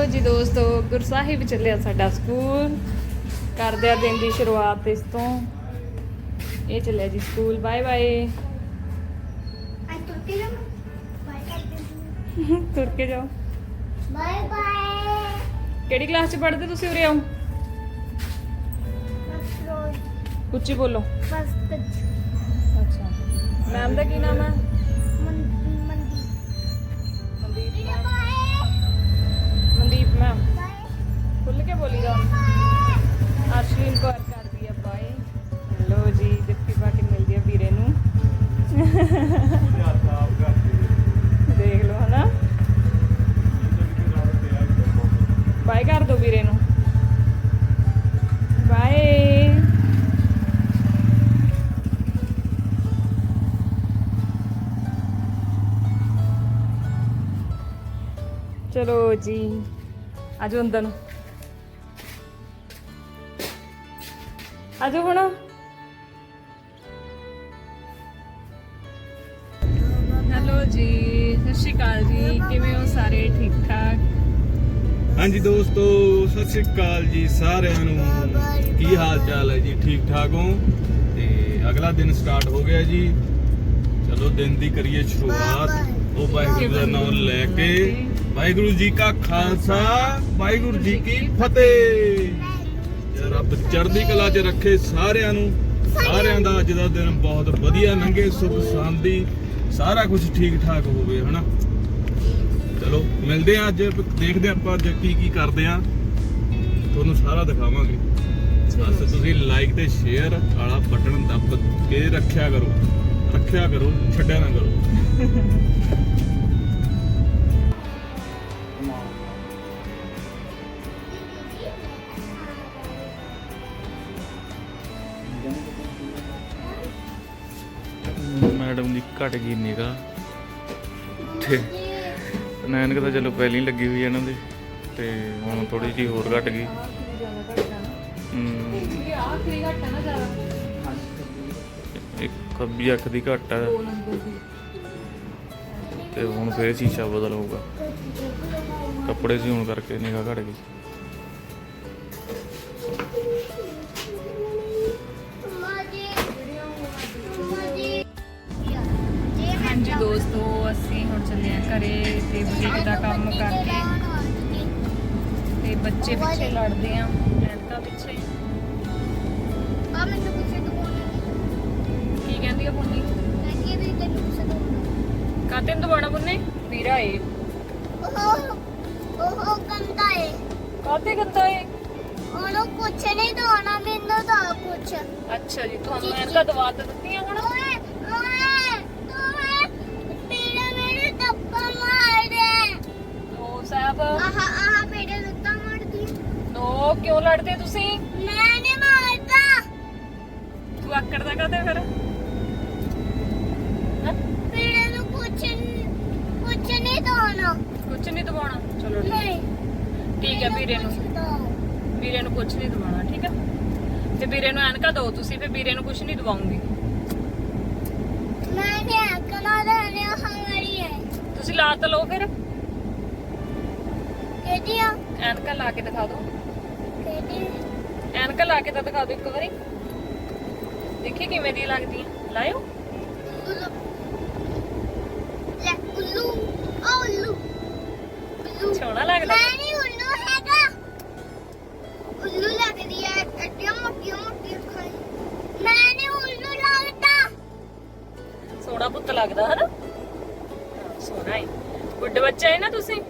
ਲਓ ਜੀ ਦੋਸਤੋ ਗੁਰਸਾਹਿਬ ਚੱਲਿਆ ਸਾਡਾ ਸਕੂਲ। ਕਰਦੇ ਆ ਦਿਨ ਦੀ ਸ਼ੁਰੂਆਤ ਇਸ ਤੋਂ। ਇਹ ਚੱਲਿਆ ਜੀ ਸਕੂਲ ਬਾਏ ਬਾਏ। ਤੁਰ ਕੇ ਜਾਓ। ਬਾਏ ਬਾਏ ਕਿਹੜੀ ਕਲਾਸ ਚ ਪੜ੍ਹਦੇ ਤੁਸੀਂ ਉਰੇ ਆਓ? ਉੱਚੀ ਬੋਲੋ। ਫਸਟ ਅੱਛਾ। ਮੈਮ ਦਾ ਕੀ ਨਾਮ ਹੈ? ਚਲੋ ਜੀ। ਆਜੋ ਅੰਦਰ ਨੂੰ। ਆਜੋ ਹੁਣ। ਹੈਲੋ ਜੀ, ਸਤਿ ਸ਼੍ਰੀ ਅਕਾਲ ਜੀ। ਕਿਵੇਂ ਹੋ ਸਾਰੇ? ਠੀਕ ਠਾਕ? ਹਾਂਜੀ ਦੋਸਤੋ, ਸਤਿ ਸ਼੍ਰੀ ਅਕਾਲ ਜੀ ਸਾਰਿਆਂ ਨੂੰ। ਕੀ ਹਾਲ ਚਾਲ ਹੈ ਜੀ? ਠੀਕ ਠਾਕ ਹੋ? ਤੇ ਅਗਲਾ ਦਿਨ ਸਟਾਰਟ ਹੋ ਗਿਆ ਜੀ। ਚਲੋ ਦਿਨ ਦੀ ਕਰੀਏ ਸ਼ੁਰੂਆਤ। ਉਹ ਵਾਹਿਗੁਰੂ ਦਾ ਨਾਮ ਲੈ ਕੇ। ਵਾਹਿਗੁਰੂ ਜੀ ਕਾ ਖਾਲਸਾ, ਵਾਹਿਗੁਰੂ ਜੀ ਕੀ ਫਤਿਹ। ਰੱਬ ਚੜ੍ਹਦੀ ਕਲਾ 'ਚ ਰੱਖੇ ਸਾਰਿਆਂ ਨੂੰ, ਸਾਰਿਆਂ ਦਾ ਅੱਜ ਦਾ ਦਿਨ ਬਹੁਤ ਵਧੀਆ ਲੰਘੇ, ਸੁਖ ਸ਼ਾਂਤੀ, ਸਾਰਾ ਕੁਝ ਠੀਕ ਠਾਕ ਹੋਵੇ, ਹਨਾ? ਚਲੋ, ਮਿਲਦੇ ਆ ਅੱਜ, ਦੇਖਦੇ ਆ ਆਪਾਂ ਅੱਜ ਕੀ ਕੀ ਕਰਦੇ ਆ ਤੁਹਾਨੂੰ ਸਾਰਾ ਦਿਖਾਵਾਂਗੇ। ਬਸ ਤੁਸੀਂ ਲਾਈਕ ਤੇ ਸ਼ੇਅਰ ਵਾਲਾ ਬਟਨ ਦੱਬ ਕੇ ਰੱਖਿਆ ਕਰੋ। ਰੱਖਿਆ ਕਰੋ, ਛੱਡਿਆ ਨਾ ਕਰੋ। ਮੈਡਮ ਦੀ ਘਟ ਗਈ ਨਿਗਾ ਤੇ ਨੈਨਕ ਤਾਂ ਚਲੋ ਪਹਿਲਾਂ ਹੀ ਲੱਗੀ ਹੋਈ ਇਹਨਾਂ ਦੀ ਤੇ ਹੁਣ ਥੋੜੀ ਜਿਹੀ ਹੋਰ ਘਟ ਗਈ। ਇੱਕ ਖੱਬੀ ਅੱਖ ਦੀ ਘਟ ਹੈ ਦੀ ਤੇ ਹੁਣ ਫੇਰ ਸ਼ੀਸ਼ਾ ਬਦਲ ਹੋਊਗਾ। ਕੱਪੜੇ ਸੀ ਹੁਣ ਕਰਕੇ ਨਿਗਾ ਘਟ ਗਈ। ਅਸੀਂ ਹੁਣ ਚੱਲੇ ਆ ਘਰੇ ਤੇ ਬੁਟੀਕ ਦਾ ਕੰਮ ਕਰਕੇ। ਤੇ ਬੱਚੇ ਪਿੱਛੇ ਲੜਦੇ ਆ ਐਨਕਾਂ ਪਿੱਛੇ। ਆ ਮੈਨੂੰ ਪੁੱਛੇ ਹੈ ਕੀ ਕਹਿੰਦੀ ਆ ਪੁੰਨੀ? ਮੈਂ ਕੀ ਵੀ ਤੈਨੂੰ ਪੁੱਛੇ ਤੂੰ ਕਾਤੇ ਨੂੰ ਦਬਾਣਾ ਪੁੰਨੇ? ਵੀਰਾ ਏ। ਉਹ ਉਹ ਕੰਦਾ ਏ। ਕਾਤੇ ਗੰਦਾ ਏ? ਉਹਨੂੰ ਕੁਛ ਨਹੀਂ ਦੋਣਾ ਮੈਨੂੰ ਤਾਂ ਕੁਛ। ਅੱਛਾ ਜੀ ਤੁਹਾਨੂੰ ਐਨਕਾਂ ਦਵਾ ਦਿੱਤੀਆਂ ਹੁਣ। ਸਾਹਿਬ। ਆਹਾ ਆਹਾ ਮੇਰੇ ਲੱਤਾਂ ਮਾਰਦੀ। ਨੋ ਕਿਉਂ ਲੜਦੇ ਤੁਸੀਂ? ਮੈਂ ਨਹੀਂ ਮਾਰਦਾ। ਤੂੰ ਆਕੜਦਾ ਕਾਤੇ ਫਿਰ? ਹੈਂ? ਪੀੜਾ ਨੂੰ ਕੁਛ ਕੁਛ ਨਹੀਂ ਦੋਣਾ ਕੁਛ ਨਹੀਂ ਦਵਾਉਣਾ। ਚਲੋ ਠੀਕ। ਨਹੀਂ। ਠੀਕ ਹੈ ਵੀਰੇ ਨੂੰ। ਕੁਛ ਦਿਓ। ਵੀਰੇ ਨੂੰ ਕੁਛ ਨਹੀਂ ਦਵਾਉਣਾ ਠੀਕ ਹੈ? ਤੇ ਵੀਰੇ ਨੂੰ ਐਨਕਾਂ ਦਿਓ ਤੁਸੀਂ ਫਿਰ ਵੀਰੇ ਨੂੰ ਕੁਛ ਨਹੀਂ ਦਵਾਉਂਗੀ। ਮੈਂ ਨਹੀਂ ਅਕਲਾ ਦੇਣੇ ਹੰਗੜੀ ਹੈ। ਤੁਸੀਂ ਲਾ ਤਾਂ ਲਓ ਫਿਰ। ਐਨਕਾਂ ਲਾ ਕੇ ਦਿਖਾ ਦਿਓ। ਕਿਹਦੀ ਐਨਕਾਂ ਲਾ ਕੇ ਤਾਂ ਦਿਖਾ ਦਿਓ ਇੱਕ ਵਾਰੀ। ਦੇਖੀ ਕਿਵੇਂ ਦੀ ਲੱਗਦੀ ਹੈ ਲਾਇਓ ਲੈ ਉੱਲੂ ਆ ਉੱਲੂ। ਉੱਲੂ ਸੋਹਣਾ ਲੱਗਦਾ। ਮੈਂ ਨਹੀਂ ਉੱਲੂ ਹੈਗਾ। ਉੱਲੂ ਲੱਗਦੀ ਹੈ ਅੱਡੀਆਂ ਮੋਟੀਆਂ ਮੋਟੀਆਂ ਖਾਈ ਮੈਂ ਨਹੀਂ ਉੱਲੂ ਲੱਗਦਾ। ਸੋਹਣਾ ਪੁੱਤ ਲੱਗਦਾ ਹਨਾ? ਸੋਹਣਾ ਹੈ ਗੁੱਡ ਬੱਚਾ ਹੈ ਨਾ ਤੁਸੀਂ?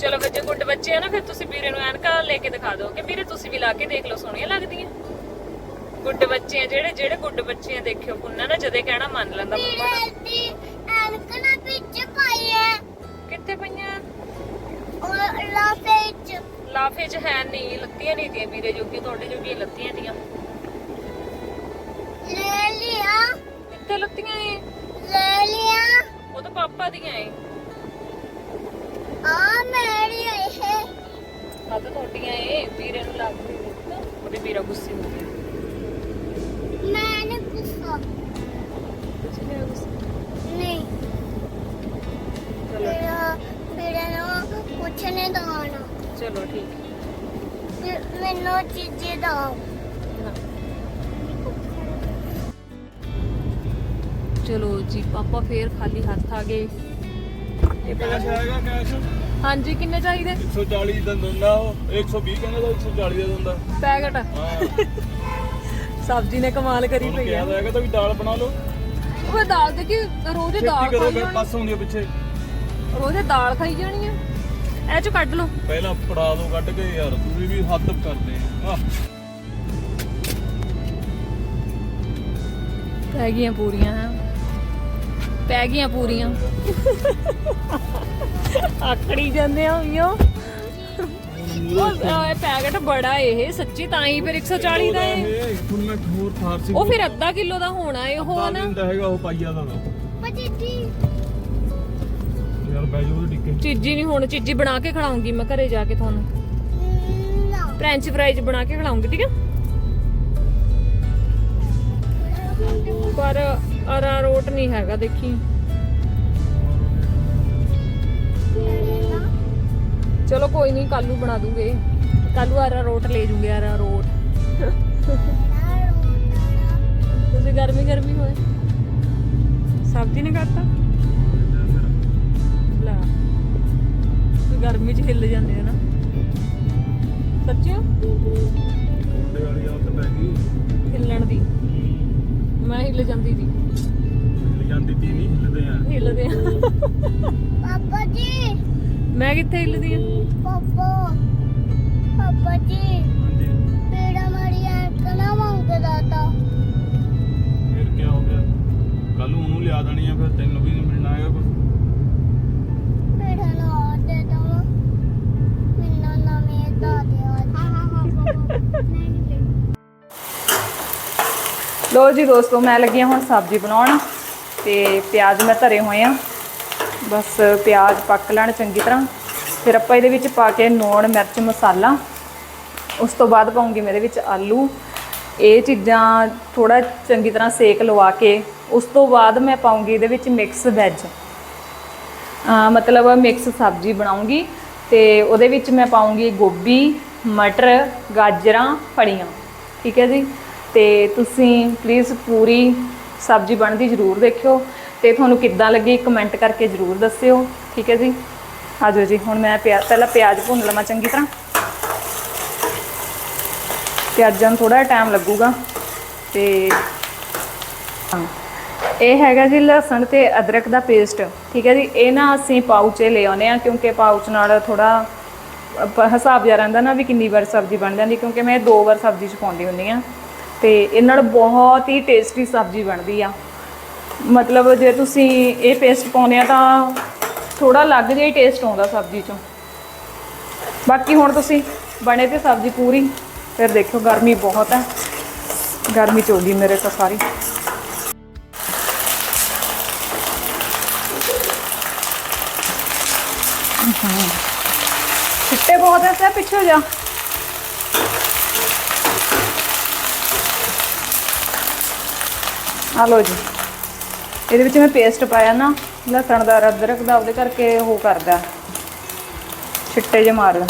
ਚਲੋ ਜੇ ਗੁੱਡ ਬੱਚੇ ਆ ਨਾ ਫਿਰ ਤੁਸੀਂ ਵੀਰੇ ਨੂੰ ਐਨਕਾਂ ਲੈ ਕੇ ਦਿਖਾ ਦਿਓ ਕਿ ਵੀਰੇ ਤੁਸੀਂ ਵੀ ਲਾ ਕੇ ਦੇਖ ਲਓ ਸੋਹਣੀਆਂ ਲੱਗਦੀਆਂ। ਗੁੱਡ ਬੱਚੇ ਆ ਜਿਹੜੇ ਜਿਹੜੇ ਗੁੱਡ ਬੱਚੇ ਆ ਦੇਖਿਓ ਪੁੰਨਾ ਨਾ ਜਦੇ ਕਹਿਣਾ ਮੰਨ ਲੈਂਦਾ ਮੰਮਾ ਦਾ। ਦੀ ਐਨਕ ਨਾ ਵਿੱਚ ਪਾਈ ਹੈ ਕਿੱਥੇ ਪਈਆਂ? ਔਰ ਲਾਫੇ ਚ ਲਾਫੇ 'ਚ ਹੈ ਨਹੀਂ ਲੱਤੀਆਂ ਨਹੀਂ ਦੀਆਂ ਵੀਰੇ ਜੋਗੀ ਤੁਹਾਡੇ ਜੋਗੀ ਲੱਤੀਆਂ ਦੀਆਂ ਲੈ ਲਿਆ। ਕਿੱਥੇ ਲੱਤੀਆਂ ਏ ਲੈ ਲਿਆ। ਉਹ ਤਾਂ ਪਾਪਾ ਦੀਆਂ ਏ। ਤੁਹਾਡੀਆਂ ਏ ਵੀਰੇ ਨੂੰ ਲੱਗ ਰਹੀ ਹੈ ਉਹਦੇ ਵੀਰਾ ਗੁੱਸੇ ਹੋ ਗਿਆ ਮੈਂ ਨਹੀਂ ਗੁੱਸਾ। ਤੁਸੀਂ ਮੇਰਾ ਗੁੱਸੇ? ਨਹੀਂ। ਚਲੋ। ਮੇਰਾ ਮੇਰਾ ਨਾ ਕੁਛ ਚਨੇ ਦਾਣਾ ਚਲੋ ਠੀਕ। ਮੈਨੂੰ ਚੀਜ਼ੇ ਚਲੋ ਜੀ ਪਾਪਾ ਫੇਰ ਖਾਲੀ ਹੱਥ ਆ ਗਏ। ਕੈਸ਼ ਆਏਗਾ ਕੈਸ਼ ਹਾਂਜੀ ਕਿੰਨੇ ਚਾਹੀਦੇ? 140 ਦਾ ਦਿੰਦਾ ਉਹ 120 ਕਹਿੰਦਾ ਤਾਂ 140 ਦਾ ਦਿੰਦਾ ਪੈਕਟ। ਸਬਜ਼ੀ ਨੇ ਕਮਾਲ ਕਰੀ ਪਈ ਕਿਹਾ ਆ ਹੈਗਾ ਤਾਂ ਵੀ ਦਾਲ ਬਣਾ ਲਓ। ਉਹ ਦਾਲ ਦੇ ਕਿ ਰੋਜ਼ ਦਾਲ ਖਾਈ ਜਾਣੀ ਪਾਸ ਹੁੰਦੀ ਆ ਪਿੱਛੇ। ਰੋਜ਼ ਦਾਲ ਖਾਈ ਜਾਣੀ ਆ। ਇਹ ਚੋਂ ਕੱਢ ਲਓ। ਪਹਿਲਾਂ ਫੜਾ ਦੋ ਕੱਢ ਕੇ ਯਾਰ ਤੁਸੀਂ ਵੀ ਹੱਦ ਕਰਦੇ ਆ। ਪੈ ਗਈਆਂ ਪੂਰੀਆਂ। ਹੈਂ। ਪੈ ਗਈਆਂ ਪੂਰੀਆਂ। ਆਕੜੀ ਜਾਂਦੇ ਹੋਈਓ ਉਹ ਇਹ ਪੈਕਟ ਬੜਾ ਇਹ ਸੱਚੀ ਤਾਂ ਹੀ ਫਿਰ 140 ਦਾ ਇਹ ਹੋਰ ਫਾਰਸੀ ਉਹ ਫਿਰ ਅੱਧਾ ਕਿਲੋ ਦਾ ਹੋਣਾ ਇਹ ਉਹ ਨਾ। ਦਿੰਦਾ ਹੈਗਾ ਉਹ ਪਾਈਆ ਦਾ ਵਾ। ਪਚੀਜੀ ਯਾਰ ਬੈ ਜਾਓ ਉਹਦੇ ਟਿੱਕੇ ਚੀਜੀ ਨਹੀਂ ਹੁਣ ਚੀਜੀ ਬਣਾ ਕੇ ਖਿਲਾਉਂਗੀ ਮੈਂ ਘਰੇ ਜਾ ਕੇ ਤੁਹਾਨੂੰ। ਨਾ। ਫ੍ਰੈਂਚ ਫਰਾਈਜ਼ ਬਣਾ ਕੇ ਖਿਲਾਉਂਗੀ ਠੀਕ ਹੈ ਪਰ ਅਰਾ ਰੋਟ ਨਹੀਂ ਹੈਗਾ, ਦੇਖੀ। ਚਲੋ ਕੋਈ ਨਹੀਂ ਕੱਲੂ ਬਣਾ ਦੂੰਗੇ। ਕੱਲੂ ਅਰਾ ਰੋਟ ਲੈ ਜੂਗੇ ਅਰਾ ਰੋਟ। ਤੁਸੀਂ ਗਰਮੀ ਗਰਮੀ ਹੋਏ। ਸਬਜ਼ੀ ਨੇ ਕਰਤਾ? ਲੈ, ਤੁਸੀਂ ਗਰਮੀ ਚ ਹਿੱਲ ਜਾਂਦੇ ਹੋ ਨਾ। ਸੱਚੀ? ਮੁੰਡੇ ਵਾਲੀ ਆਦਤ ਪੈ ਗਈ। ਮੈਂ ਹਿੱਲ ਜਾਂਦੀ ਸੀ। ਹਿੱਲ ਜਾਂਦੀ ਤੀ ਨਹੀਂ ਹਿੱਲਦੇ ਆ। ਹਿੱਲਦੇ ਆ। ਪਾਪਾ ਜੀ। ਮੈਂ ਕਿੱਥੇ ਹਿੱਲਦੀ ਆ? ਪਾਪਾ। ਪਾਪਾ ਜੀ। ਹਾਂਜੀ। ਮੇਰਾ ਮਰੀਆ ਕਨਾ ਮੰਗਦਾ ਤਾ ਫਿਰ ਕੀ ਹੋ ਗਿਆ? ਕੱਲ ਨੂੰ ਉਹਨੂੰ ਲਿਆ ਦੇਣੀ ਆ ਫਿਰ ਤੈਨੂੰ ਵੀ ਨਹੀਂ ਮਿਲਣਾ ਹੈਗਾ ਕੁਝ ਲੋ ਜੀ ਦੋਸਤੋ, ਮੈਂ ਲੱਗੀ ਹਾਂ ਹੁਣ ਸਬਜ਼ੀ ਬਣਾਉਣ ਤੇ ਪਿਆਜ਼ ਮੈਂ ਧਰੇ ਹੋਏ ਆ। ਬਸ ਪਿਆਜ਼ ਪੱਕ ਲੈਣ ਚੰਗੀ ਤਰ੍ਹਾਂ। ਫਿਰ ਆਪਾਂ ਇਹਦੇ ਵਿੱਚ ਪਾ ਕੇ ਨੂਣ, ਮਿਰਚ, ਮਸਾਲਾ। ਉਸ ਤੋਂ ਬਾਅਦ ਪਾਉਂਗੀ ਮੈਂ ਇਹਦੇ ਵਿੱਚ ਆਲੂ। ਇਹ ਚੀਜ਼ਾਂ ਥੋੜਾ ਚੰਗੀ ਤਰ੍ਹਾਂ ਸੇਕ ਲਵਾ ਕੇ, ਉਸ ਤੋਂ ਬਾਅਦ ਮੈਂ ਪਾਉਂਗੀ ਇਹਦੇ ਵਿੱਚ ਮਿਕਸ ਵੈਜ ਮਤਲਬ ਮਿਕਸ ਸਬਜ਼ੀ ਬਣਾਉਂਗੀ ਤੇ ਉਹਦੇ ਵਿੱਚ ਮੈਂ ਪਾਉਂਗੀ ਗੋਭੀ, ਮਟਰ, ਗਾਜਰਾਂ, ਫਲੀਆਂ। ਠੀਕ ਹੈ ਜੀ? ਤੇ ਤੁਸੀਂ ਪਲੀਜ਼ ਪੂਰੀ ਸਬਜ਼ੀ ਬਣਦੀ ਜ਼ਰੂਰ ਦੇਖਿਓ ਤੇ ਤੁਹਾਨੂੰ ਕਿੱਦਾਂ ਲੱਗੀ ਕਮੈਂਟ ਕਰਕੇ ਜ਼ਰੂਰ ਦੱਸਿਓ, ਠੀਕ ਹੈ ਜੀ? ਆਜੋ ਜੀ, ਹੁਣ ਮੈਂ ਪਿਆ ਪਹਿਲਾਂ ਪਿਆਜ਼ ਭੁੰਨ ਲਵਾਂ ਚੰਗੀ ਤਰ੍ਹਾਂ। ਪਿਆਜ਼ਾਂ ਨੂੰ ਥੋੜਾ ਟਾਈਮ ਲੱਗੂਗਾ ਤੇ ਹਾਂ ਇਹ ਹੈਗਾ ਜੀ ਲਸਣ ਤੇ ਅਦਰਕ ਦਾ ਪੇਸਟ ਠੀਕ ਹੈ ਜੀ? ਇਹ ਨਾ ਅਸੀਂ ਪਾਊਚੇ ਲੈ ਆਉਨੇ ਆ ਕਿਉਂਕਿ ਪਾਊਚ ਨਾਲ ਥੋੜਾ ਹਿਸਾਬ ਜਿਹਾ ਰਹਿੰਦਾ ਨਾ ਵੀ ਕਿੰਨੀ ਵਾਰ ਸਬਜ਼ੀ ਬਣ ਜਾਂਦੀ ਕਿਉਂਕਿ ਮੈਂ ਦੋ ਵਾਰ ਸਬਜ਼ੀ ਚ ਪਾਉਂਦੀ ਹੁੰਦੀ ਆ ਤੇ ਇਹਨਾਂ ਨਾਲ ਬਹੁਤ ਹੀ ਟੇਸਟੀ ਸਬਜ਼ੀ ਬਣਦੀ ਆ। ਮਤਲਬ ਜੇ ਤੁਸੀਂ ਇਹ ਪੇਸਟ ਪਾਉਂਦੇ ਆ ਤਾਂ ਥੋੜਾ ਅਲੱਗ ਜਿਹਾ ਹੀ ਟੇਸਟ ਆਉਂਦਾ ਸਬਜ਼ੀ ਚੋਂ। ਬਾਕੀ ਹੁਣ ਤੁਸੀਂ ਬਣੇ ਤੇ ਸਬਜ਼ੀ ਪੂਰੀ, ਫਿਰ ਦੇਖਿਓ ਗਰਮੀ ਬਹੁਤ ਹੈ ਗਰਮੀ ਚ ਹੋ ਗਈ ਮੇਰੇ ਤਾਂ ਸਾਰੀ। ਛਿੱਟੇ ਬਹੁਤ ਐ ਸੇ ਪਿੱਛੇ ਜਾ। ਆ ਲੋ ਜੀ। ਇਹਦੇ ਵਿੱਚ ਮੈਂ ਪੇਸਟ ਪਾਇਆ ਨਾ, ਲਸਣ ਦਾ ਅਦਰਕ ਦਾ, ਉਹਦੇ ਕਰਕੇ ਉਹ ਕਰਦਾ। ਛਿੱਟੇ ਜੇ ਮਾਰਦਾ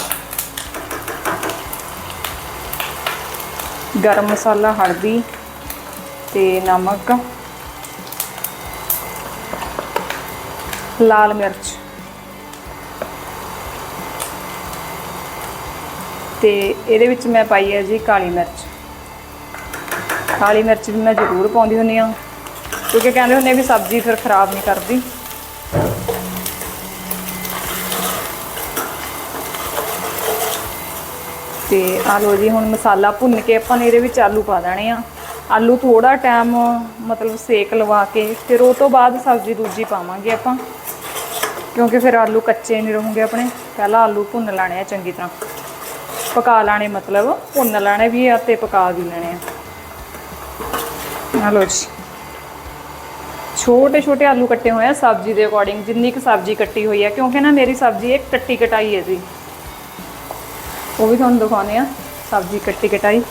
ਗਰਮ ਮਸਾਲਾ, ਹਲਦੀ ਤੇ ਨਮਕ। ਲਾਲ ਮਿਰਚ। ਤੇ ਇਹਦੇ ਵਿੱਚ ਮੈਂ ਪਾਈ ਹੈ ਜੀ ਕਾਲੀ ਮਿਰਚ। ਕਾਲੀ ਮਿਰਚ ਵੀ ਮੈਂ ਜ਼ਰੂਰ ਪਾਉਂਦੀ ਹੁੰਦੀ ਆ ਕਿਉਂਕਿ ਕਹਿੰਦੇ ਹੁੰਦੇ ਵੀ ਸਬਜ਼ੀ ਫਿਰ ਖਰਾਬ ਨਹੀਂ ਕਰਦੀ। ਤੇ ਆ ਲੋ ਜੀ, ਹੁਣ ਮਸਾਲਾ ਭੁੰਨ ਕੇ ਆਪਾਂ ਨੇ ਇਹਦੇ ਵਿੱਚ ਆਲੂ ਪਾ ਦੇਣੇ ਆ। ਆਲੂ ਥੋੜਾ ਟਾਈਮ, ਮਤਲਬ ਸੇਕ ਲਵਾ ਕੇ, ਫਿਰ ਉਹ ਤੋਂ ਬਾਅਦ ਸਬਜ਼ੀ ਦੂਜੀ ਪਾਵਾਂਗੇ ਆਪਾਂ। ਕਿਉਂਕਿ ਫਿਰ ਆਲੂ ਕੱਚੇ ਨਹੀਂ ਰਹੂਗੇ ਆਪਣੇ। ਪਹਿਲਾਂ ਆਲੂ ਭੁੰਨ ਲੈਣੇ ਆ ਚੰਗੀ ਤਰ੍ਹਾਂ। ਪਕਾ ਲੈਣੇ ਮਤਲਬ, ਭੁੰਨ ਲੈਣੇ ਵੀ ਆ ਤੇ ਪਕਾ ਵੀ ਲੈਣੇ ਆ। ਆ ਲੋ ਜੀ ਛੋਟੇ ਛੋਟੇ ਆਲੂ ਕੱਟੇ ਹੋਏ ਆ ਸਬਜ਼ੀ ਦੇ ਅਕੋਰਡਿੰਗ ਜਿੰਨੀ ਕੁ ਸਬਜ਼ੀ ਕੱਟੀ ਹੋਈ ਆ ਕਿਉਂਕਿ ਨਾ ਮੇਰੀ ਸਬਜ਼ੀ ਇੱਕ ਕੱਟੀ ਕਟਾਈ ਹੈ ਜੀ ਉਹ ਵੀ ਤੁਹਾਨੂੰ ਦਿਖਾਉਂਦੇ ਆ ਸਬਜ਼ੀ ਕੱਟੀ ਕਟਾਈ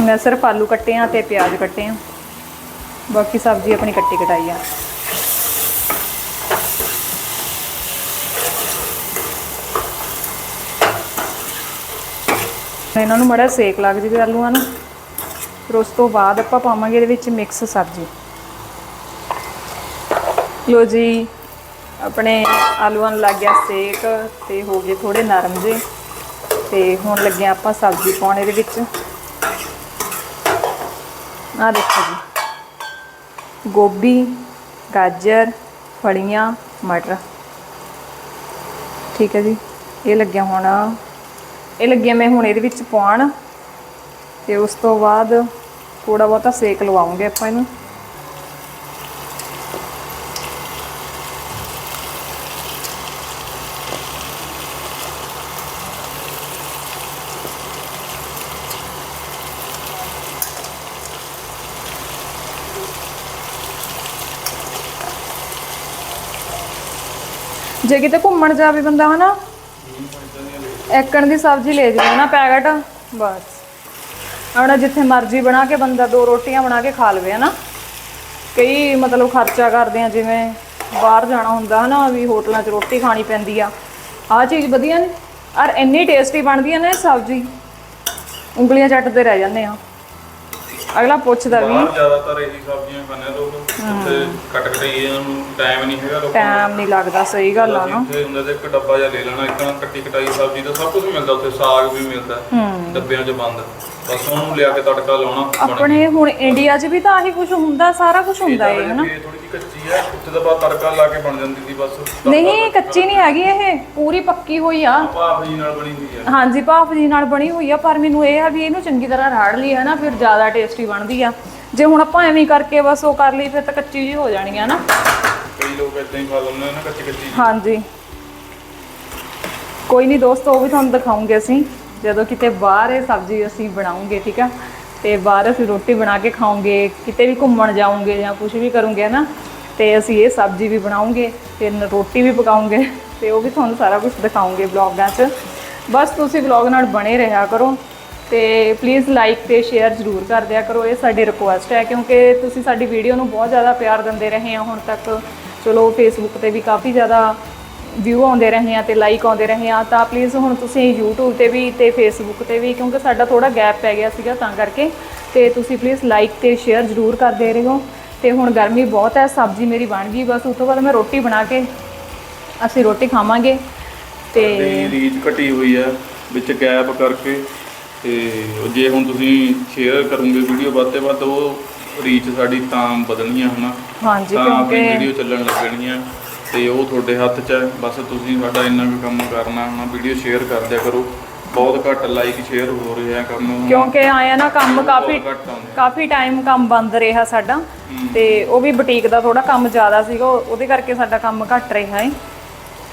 ਮੈਂ ਸਿਰਫ ਆਲੂ ਕੱਟੇ ਆ ਤੇ ਪਿਆਜ਼ ਕੱਟੇ ਆ ਬਾਕੀ ਸਬਜ਼ੀ ਆਪਣੀ ਕੱਟੀ ਕਟਾਈ ਆ ਇਹਨਾਂ ਨੂੰ ਮੜਾ ਸੇਕ ਲੱਗ ਜਵੇ ਆਲੂਆਂ ਨੂੰ। ਫਿਰ ਉਸ ਤੋਂ ਬਾਅਦ ਆਪਾਂ ਪਾਵਾਂਗੇ ਇਹਦੇ ਵਿੱਚ ਮਿਕਸ ਸਬਜ਼ੀ। ਲੋ ਜੀ, ਆਪਣੇ ਆਲੂਆਂ ਨੂੰ ਲੱਗ ਗਿਆ ਸੇਕ ਤੇ ਹੋ ਗਏ ਥੋੜੇ ਨਰਮ ਜੇ ਤੇ ਹੁਣ ਲੱਗੇ ਆਪਾਂ ਸਬਜ਼ੀ ਪਾਉਣ ਇਹਦੇ ਵਿੱਚ। ਆਹ ਦੇਖੋ ਜੀ, ਗੋਭੀ, ਗਾਜਰ, ਫਲੀਆਂ, ਮਟਰ। ਠੀਕ ਹੈ ਜੀ, ਇਹ ਲੱਗਿਆ ਹੁਣ ਇਹ ਲੱਗਿਆ ਮੈਂ ਹੁਣ ਇਹਦੇ ਵਿੱਚ ਪਾਉਣ ਤੇ ਉਸ ਤੋਂ ਬਾਅਦ ਥੋੜਾ ਬਹੁਤਾ ਸੇਕ ਲਵਾਉਂਗੇ ਆਪਾਂ ਇਹਨੂੰ। ਜੇ ਕਿਤੇ ਘੁੰਮਣ ਜਾਵੇ ਬੰਦਾ ਹਨਾ ਐਕਣ ਦੀ ਸਬਜ਼ੀ ਲੈ ਜਾਵੇ ਨਾ ਪੈਕਟ। ਬਸ। ਆਪਣਾ ਜਿੱਥੇ ਮਰਜ਼ੀ ਬਣਾ ਕੇ ਬੰਦਾ ਦੋ ਰੋਟੀਆਂ ਬਣਾ ਕੇ ਖਾ ਲਵੇ, ਹਨਾ? ਕਈ ਮਤਲਬ ਖਰਚਾ ਕਰਦੇ ਆ, ਜਿਵੇਂ ਬਾਹਰ ਜਾਣਾ ਹੁੰਦਾ, ਹਨਾ, ਵੀ ਹੋਟਲਾਂ 'ਚ ਰੋਟੀ ਖਾਣੀ ਪੈਂਦੀ ਆ। ਆਹ ਚੀਜ਼ ਵਧੀਆ ਨੇ? ਔਰ ਇੰਨੀ ਟੇਸਟੀ ਬਣਦੀ ਆ ਨਾ ਇਹ ਸਬਜ਼ੀ। ਉਂਗਲੀਆਂ ਚੱਟਦੇ ਰਹਿ ਜਾਂਦੇ ਆ। ਅਗਲਾ ਪੁੱਛਦਾ ਵੀ। ਬਾਹਰ ਜ਼ਿਆਦਾਤਰ ਇਹੀ ਸਬਜ਼ੀਆਂ ਖਾਂਦੇ ਲੋਕ। ਤੇ ਕੱਟ ਕਟਾਈ ਇਹਨਾਂ ਨੂੰ ਟਾਈਮ ਨਹੀਂ ਹੈਗਾ ਲੋਕਾਂ ਟਾਈਮ ਨਹੀਂ ਲੱਗਦਾ ਸਹੀ ਗੱਲ ਆ ਨਾ। ਜਿੱਥੇ ਹੁੰਦਾ ਤੇ ਇੱਕ ਡੱਬਾ ਜਿਹਾ ਲੈ ਲੈਣਾ ਇੱਕ ਨਾਲ ਕੱਟੀ ਕਟਾਈ ਸਬਜ਼ੀ ਦਾ ਸਭ ਕੁਝ ਮਿਲਦਾ ਉੱਥੇ ਸਾਗ ਵੀ ਮਿਲਦਾ ਡੱਬਿਆਂ 'ਚ ਬੰਦ। ਬਸ ਉਹਨੂੰ ਲਿਆ ਕੇ ਤੜਕਾ ਲਾਉਣਾ ਬਣ ਆਪਣੇ ਹੁਣ ਇੰਡੀਆ 'ਚ ਵੀ ਤਾਂ ਆਹੀ ਕੁਝ ਹੁੰਦਾ ਸਾਰਾ ਕੁਝ ਹੁੰਦਾ ਹੈ ਹਨਾ? ਇਹ ਥੋੜੀ ਜਿਹੀ ਕੱਚੀ ਹੈ ਉੱਥੇ ਤਾਂ ਬਾਅਦ ਤੜਕਾ ਲਾ ਕੇ ਬਣ ਜਾਂਦੀ ਸੀ ਬਸ। ਨਹੀਂ ਕੱਚੀ ਨਹੀਂ ਹੈਗੀ ਇਹ ਪੂਰੀ ਪੱਕੀ ਹੋਈ ਆ। ਭਾਫ ਜੀ ਨਾਲ ਬਣੀ ਹੋਈ ਹੈ ਹਾਂਜੀ ਭਾਫ ਜੀ ਨਾਲ ਬਣੀ ਹੋਈ ਆ ਪਰ ਮੈਨੂੰ ਇਹ ਆ ਵੀ ਇਹਨੂੰ ਚੰਗੀ ਤਰ੍ਹਾਂ ਰਾੜ ਲਈ ਹੈ ਨਾ ਫਿਰ ਜ਼ਿਆਦਾ ਟੇਸਟੀ ਬਣਦੀ ਆ। ਜੇ ਹੁਣ ਆਪਾਂ ਐਵੇਂ ਕਰਕੇ ਬਸ ਉਹ ਕਰ ਲਈ ਫਿਰ ਤਾਂ ਕੱਚੀ ਜੀ ਹੋ ਜਾਣੀ ਆ ਨਾ ਕਈ ਲੋਕ ਇਦਾਂ ਹੀ ਖਾ ਲੈਂਦੇ ਨੇ ਨਾ ਕੱਚੀ ਕੱਚੀ ਹਾਂਜੀ। ਕੋਈ ਨਹੀਂ ਦੋਸਤੋ ਉਹ ਵੀ ਤੁਹਾਨੂੰ ਦਿਖਾਉਂਗੇ ਅਸੀਂ। ਜਦੋਂ ਕਿਤੇ ਬਾਹਰ ਇਹ ਸਬਜ਼ੀ ਅਸੀਂ ਬਣਾਉਂਗੇ, ਠੀਕ ਆ? ਤੇ ਬਾਹਰ ਅਸੀਂ ਰੋਟੀ ਬਣਾ ਕੇ ਖਾਉਂਗੇ, ਕਿਤੇ ਵੀ ਘੁੰਮਣ ਜਾਵਾਂਗੇ ਜਾਂ ਕੁਝ ਵੀ ਕਰੂੰਗੇ ਨਾ ਤੇ ਅਸੀਂ ਇਹ ਸਬਜ਼ੀ ਵੀ ਬਣਾਉਂਗੇ ਫਿਰ ਰੋਟੀ ਵੀ ਪਕਾਉਂਗੇ, ਤੇ ਉਹ ਵੀ ਤੁਹਾਨੂੰ ਸਾਰਾ ਕੁਝ ਦਿਖਾਉਂਗੇ ਵਲੌਗਾਂ 'ਚ। ਬਸ ਤੁਸੀਂ ਵਲੌਗ ਨਾਲ ਬਣੇ ਰਿਹਾ ਕਰੋ, ਤੇ ਪਲੀਜ਼ ਲਾਈਕ ਤੇ ਸ਼ੇਅਰ ਜ਼ਰੂਰ ਕਰ ਦਿਆ ਕਰੋ, ਇਹ ਸਾਡੀ ਰਿਕੁਐਸਟ ਹੈ, ਕਿਉਂਕਿ ਤੁਸੀਂ ਸਾਡੀ ਵੀਡੀਓ ਨੂੰ ਬਹੁਤ ਜ਼ਿਆਦਾ ਪਿਆਰ ਦਿੰਦੇ ਰਹੇ ਆ ਹੁਣ ਤੱਕ। ਚਲੋ ਫੇਸਬੁੱਕ ਤੇ ਵੀ ਕਾਫੀ ਜ਼ਿਆਦਾ ਵਿਊ ਆਉਂਦੇ ਰਹੇ ਆ ਤੇ ਲਾਈਕ ਆਉਂਦੇ ਰਹੇ ਆ ਤਾਂ ਪਲੀਜ਼ ਹੁਣ ਤੁਸੀਂ YouTube ਤੇ ਵੀ ਤੇ Facebook ਤੇ ਵੀ ਕਿਉਂਕਿ ਸਾਡਾ ਥੋੜਾ ਗੈਪ ਪੈ ਗਿਆ ਸੀਗਾ ਤਾਂ ਕਰਕੇ ਤੇ ਤੁਸੀਂ ਪਲੀਜ਼ ਲਾਈਕ ਤੇ ਸ਼ੇਅਰ ਜ਼ਰੂਰ ਕਰਦੇ ਰਹੋ। ਤੇ ਹੁਣ ਗਰਮੀ ਬਹੁਤ ਹੈ ਸਬਜ਼ੀ ਮੇਰੀ ਬਣ ਗਈ ਬਸ ਉਸ ਤੋਂ ਬਾਅਦ ਮੈਂ ਰੋਟੀ ਬਣਾ ਕੇ ਅਸੀਂ ਰੋਟੀ ਖਾਵਾਂਗੇ। ਤੇ ਰੀਚ ਘਟੀ ਹੋਈ ਹੈ ਵਿੱਚ ਗੈਪ ਕਰਕੇ ਤੇ ਜੇ ਹੁਣ ਤੁਸੀਂ ਸ਼ੇਅਰ ਕਰੋਗੇ ਵੀਡੀਓ ਵੱਧ ਤੋਂ ਵੱਧ ਉਹ ਰੀਚ ਸਾਡੀ ਤਾਂ ਆ ਹਨਾ। ਹਾਂਜੀ ਕਿਉਂਕਿ ਵੀਡੀਓ ਚੱਲਣ ਲੱਗਣੀਆਂ ਤੇ ਉਹ ਤੁਹਾਡੇ ਹੱਥ 'ਚ ਹੈ। ਬਸ ਤੁਸੀਂ ਸਾਡਾ ਇੰਨਾ ਕੁ ਕੰਮ ਕਰਨਾ ਹਨਾ ਵੀਡੀਓ ਸ਼ੇਅਰ ਕਰ ਦਿਆ ਕਰੋ। ਬਹੁਤ ਘੱਟ ਲਾਈਕ ਸ਼ੇਅਰ ਹੋ ਰਿਹਾ ਕੰਮ। ਕਿਉਂਕਿ ਆਇਆ ਨਾ ਕੰਮ ਕਾਫੀ ਘੱਟ ਆਉਂਦੇ ਕਾਫੀ ਟਾਈਮ ਕੰਮ ਬੰਦ ਰਿਹਾ ਸਾਡਾ। ਤੇ ਉਹ ਵੀ ਬੁਟੀਕ ਦਾ ਥੋੜਾ ਕੰਮ ਜ਼ਿਆਦਾ ਸੀਗਾ ਉਹ- ਉਹਦੇ ਕਰਕੇ ਸਾਡਾ ਕੰਮ ਘੱਟ ਰਿਹਾ ਹੈ।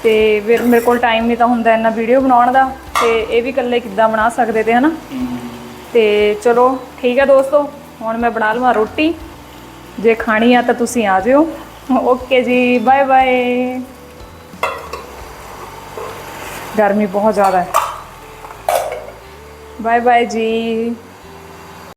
ਤੇ ਫਿਰ ਮੇਰੇ ਕੋਲ ਟਾਈਮ ਨਹੀਂ ਤਾਂ ਹੁੰਦਾ ਇੰਨਾ ਵੀਡੀਓ ਬਣਾਉਣ ਦਾ। ਤੇ ਇਹ ਵੀ ਇਕੱਲੇ ਕਿੱਦਾਂ ਬਣਾ ਸਕਦੇ ਤੇ ਹਨਾ। ਤੇ ਚਲੋ ਠੀਕ ਹੈ ਦੋਸਤੋ ਹੁਣ ਮੈਂ ਬਣਾ ਲਵਾਂ ਰੋਟੀ। ਜੇ ਖਾਣੀ ਆ ਤਾਂ ਤੁਸੀਂ ਆ ਜਿਓ। ਓਕੇ ਜੀ ਬਾਏ ਬਾਏ। ਗਰਮੀ ਬਹੁਤ ਜ਼ਿਆਦਾ ਹੈ। ਬਾਏ ਬਾਏ ਜੀ।